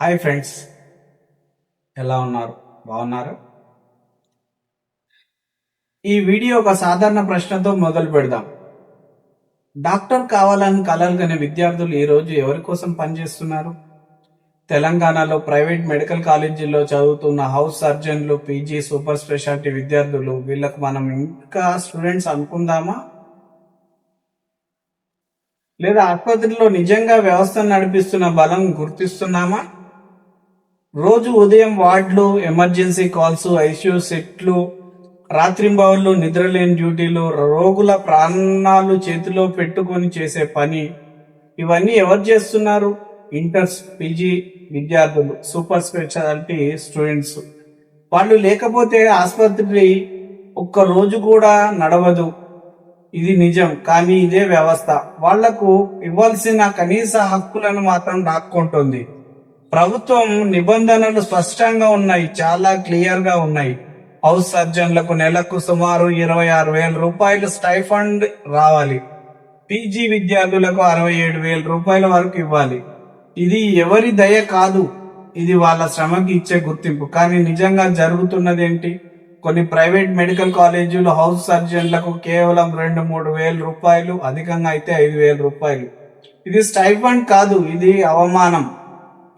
Hi friends. ఎలా ఉన్నారు? బాగున్నారు? ఈ వీడియో ఒక సాధారణ ప్రశ్నతో మొదలు పెడదాం. డాక్టర్ కావాలని కలలు కనే విద్యార్థులు ఈరోజు ఎవరి కోసం పనిచేస్తున్నారు? తెలంగాణలో ప్రైవేట్ మెడికల్ కాలేజీల్లో చదువుతున్న హౌస్ సర్జన్లు పీజీ సూపర్ స్పెషాలిటీ విద్యార్థులు వీళ్ళకు మనం ఇంకా స్టూడెంట్స్ అనుకుందామా? లేదా ఆసుపత్రిలో నిజంగా వ్యవస్థను నడిపిస్తున్న బలం గుర్తిస్తున్నామా? రోజు ఉదయం వార్డులు ఎమర్జెన్సీ కాల్స్ ఐసీయూ సెట్లు రాత్రింబవళ్ళు నిద్రలేని డ్యూటీలు రోగుల ప్రాణాలు చేతిలో పెట్టుకొని చేసే పని. ఇవన్నీ ఎవరు చేస్తున్నారు? ఇంటర్స్ పీజీ విద్యార్థులు సూపర్ స్పెషాలిటీ స్టూడెంట్స్. వాళ్ళు లేకపోతే ఆసుపత్రి ఒక్క రోజు కూడా నడవదు. ఇది నిజం కానీ ఇదే వ్యవస్థ. వాళ్ళకు ఇవ్వాల్సిన కనీస హక్కులను మాత్రం దాక్కుంటుంది ప్రభుత్వం నిబంధనలు స్పష్టంగా ఉన్నాయి చాలా క్లియర్గా ఉన్నాయి. హౌస్ సర్జన్లకు నెలకు సుమారు ఇరవై ఆరు వేల రూపాయలు స్టైఫండ్ రావాలి. పీజీ విద్యార్థులకు అరవై ఏడు వేల రూపాయల వరకు ఇవ్వాలి. ఇది ఎవరి దయ కాదు. ఇది వాళ్ళ శ్రమకి ఇచ్చే గుర్తింపు. కానీ నిజంగా జరుగుతున్నది ఏంటి కొన్ని ప్రైవేట్ మెడికల్ కాలేజీలు హౌస్ సర్జన్లకు కేవలం రెండు మూడు వేల రూపాయలు అధికంగా అయితే ఐదు వేల రూపాయలు. ఇది స్టైఫండ్ కాదు. ఇది అవమానం.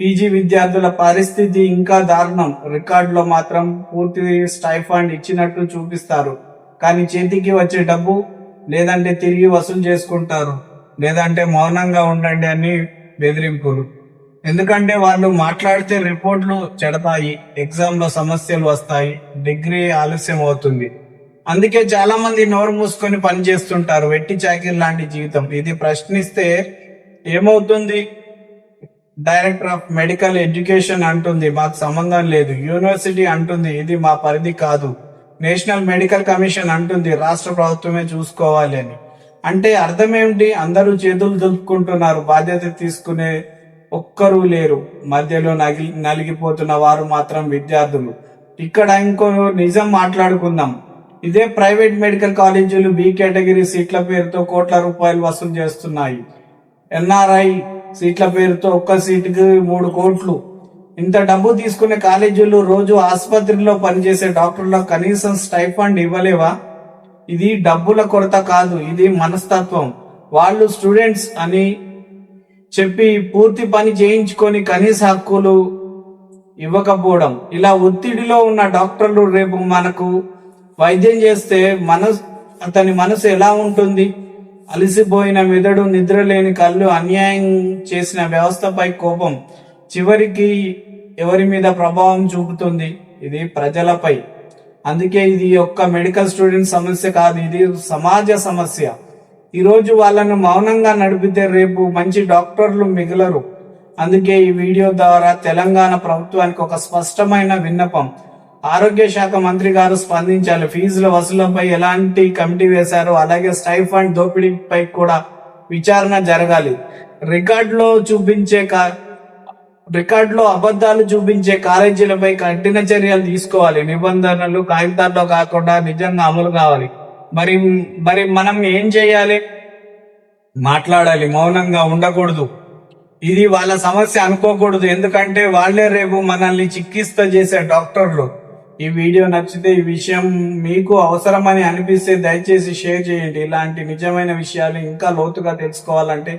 పీజీ విద్యార్థుల పరిస్థితి ఇంకా దారుణం. రికార్డులో మాత్రం పూర్తి స్టైఫండ్ ఇచ్చినట్లు చూపిస్తారు. కానీ చేతికి వచ్చే డబ్బు లేదంటే తిరిగి వసూలు చేసుకుంటారు. లేదంటే మౌనంగా ఉండండి అని బెదిరింపులు. ఎందుకంటే వాళ్ళు మాట్లాడితే రిపోర్ట్లు చెడతాయి ఎగ్జామ్లో సమస్యలు వస్తాయి డిగ్రీ ఆలస్యం అవుతుంది. అందుకే చాలా మంది నోరు మూసుకొని పని చేస్తుంటారు వెట్టి చాకిరి లాంటి జీవితం. ఇది ప్రశ్నిస్తే ఏమవుతుంది? డైరెక్టర్ ఆఫ్ మెడికల్ ఎడ్యుకేషన్ అంటుంది మాకు సంబంధం లేదు. యూనివర్సిటీ అంటుంది ఇది మా పరిధి కాదు. నేషనల్ మెడికల్ కమిషన్ అంటుంది రాష్ట్ర ప్రభుత్వమే చూసుకోవాలి అని. అంటే అర్థం ఏమిటి అందరూ చేతులు దులుపుకుంటున్నారు బాధ్యత తీసుకునే ఒక్కరూ లేరు. మధ్యలో నగి నలిగిపోతున్న వారు మాత్రం విద్యార్థులు. ఇక్కడ ఇంకో నిజం మాట్లాడుకుందాం. ఇదే ప్రైవేట్ మెడికల్ కాలేజీలు బి కేటగిరీ సీట్ల పేరుతో కోట్ల రూపాయలు వసూలు చేస్తున్నాయి. ఎన్ఆర్ఐ సీట్ల పేరుతో ఒక్క సీటుకి మూడు కోట్లు. ఇంత డబ్బు తీసుకునే కాలేజీలు రోజు ఆసుపత్రిలో పనిచేసే డాక్టర్లకు కనీసం స్టైఫండ్ ఇవ్వలేవా? ఇది డబ్బుల కొరత కాదు ఇది మనస్తత్వం. వాళ్ళు స్టూడెంట్స్ అని చెప్పి పూర్తి పని చేయించుకొని కనీస హక్కులు ఇవ్వకపోవడం. ఇలా ఒత్తిడిలో ఉన్న డాక్టర్లు రేపు మనకు వైద్యం చేస్తే మనసు అతని మనసు ఎలా ఉంటుంది? అలసిపోయిన మెదడు నిద్రలేని కళ్ళు అన్యాయం చేసిన వ్యవస్థపై కోపం చివరికి ఎవరి మీద ప్రభావం చూపుతుంది? ఇది ప్రజలపై. అందుకే ఇది ఒక్క మెడికల్ స్టూడెంట్ సమస్య కాదు ఇది సమాజ సమస్య. ఈరోజు వాళ్ళను మౌనంగా నడిపితే రేపు మంచి డాక్టర్లు మిగలరు. అందుకే ఈ వీడియో ద్వారా తెలంగాణ ప్రభుత్వానికి ఒక స్పష్టమైన విన్నపం. ఆరోగ్య శాఖ మంత్రి గారు స్పందించాలి ఫీజుల వసూలపై ఎలాంటి కమిటీ వేశారు అలాగే స్టైఫండ్ దోపిడీపై కూడా విచారణ జరగాలి. రికార్డులో చూపించే రికార్డులో అబద్ధాలు చూపించే కాలేజీలపై కఠిన చర్యలు తీసుకోవాలి. నిబంధనలు కాగితాల్లో కాకుండా నిజంగా అమలు కావాలి. మరి మరి మనం ఏం చేయాలి? మాట్లాడాలి. మౌనంగా ఉండకూడదు. ఇది వాళ్ళ సమస్య అనుకోకూడదు. ఎందుకంటే వాళ్ళే రేపు మనల్ని చికిత్స చేసే డాక్టర్లు. ఈ వీడియో నచ్చితే ఈ విషయం మీకు అవసరమని అనిపిస్తే దయచేసి షేర్ చేయండి. ఇలాంటి నిజమైన విషయాలు ఇంకా లోతుగా తెలుసుకోవాలంటే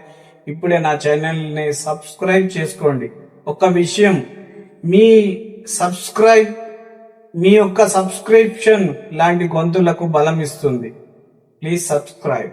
ఇప్పుడే నా ఛానల్ని సబ్స్క్రైబ్ చేసుకోండి. ఒక విషయం మీ సబ్స్క్రైబ్ మీ యొక్క సబ్స్క్రిప్షన్ లాంటి గొంతులకు బలం ఇస్తుంది. Please subscribe.